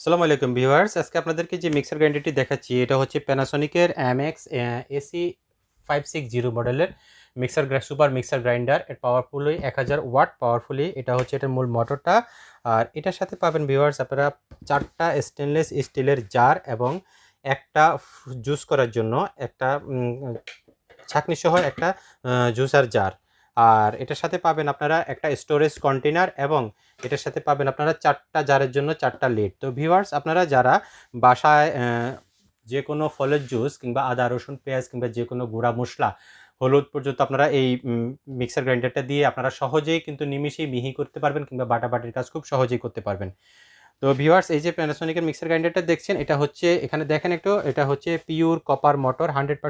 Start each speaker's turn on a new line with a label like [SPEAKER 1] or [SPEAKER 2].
[SPEAKER 1] আসসালামু আলাইকুম ভিউয়ার্স। আজকে আপনাদেরকে যে মিক্সার গ্রাইন্ডারটি দেখাচ্ছি, এটা হচ্ছে প্যানাসনিকের M X AC five six zero মডেলের মিক্সার সুপার মিক্সার গ্রাইন্ডার। এর পাওয়ারফুলি এক হাজার ওয়াট পাওয়ারফুলি এটা হচ্ছে এটার মূল মোটরটা আর এটার সাথে পাবেন ভিউয়ার্স আপনারা চারটা স্টেনলেস স্টিলের জার এবং একটা জুস করার জন্য একটা ছাকনি সহ একটা জুসার জার আর এটার সাথে পাবেন আপনারা একটা স্টোরেজ কন্টেনার এবং এটার সাথে পাবেন আপনারা চারটা জারের জন্য চারটা লিড তো ভিউয়ার্স আপনারা যারা বাসায় যে কোনো ফলের জুস কিংবা আদা, রসুন, পেঁয়াজ কিংবা যে কোনো গুঁড়া মশলা, হলুদ পর্যন্ত আপনারা এই মিক্সার গ্রাইন্ডারটা দিয়ে আপনারা সহজেই কিন্তু নিমিশেই মিহি করতে পারবেন কিংবা বাটাবাটির কাজ খুব সহজেই করতে পারবেন। তো ভিউয়ার্স এই যে প্যানাসোনিকের মিক্সার গ্রাইন্ডারটা দেখছেন, এটা হচ্ছে, এখানে দেখেন একটু, এটা হচ্ছে পিওর কপার মোটর হান্ড্রেড